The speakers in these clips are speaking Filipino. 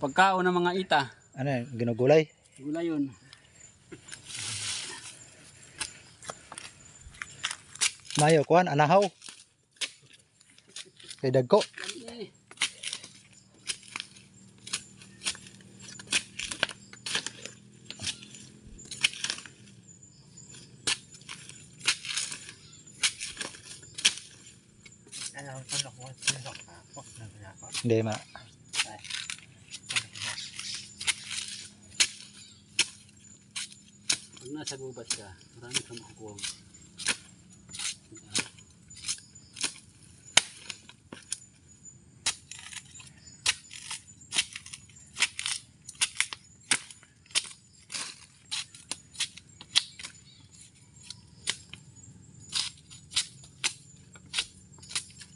Pagkaon ng mga ita. Ano yan? Ginugulay? Gulay yun. Mayo, kuhan, anahaw. Kay dagko. Hindi ma. Pag nasa gubat ka, marami kang makukuha.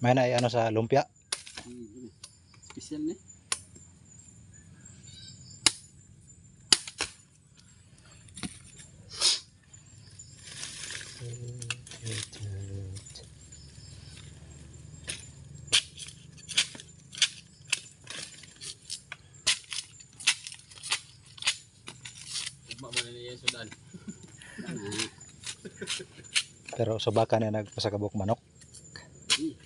May na ano sa lumpia. Hmm, Special ni. Ugma mo na niya sudan. Pero subakan na nagpasakabok manok. Hmm.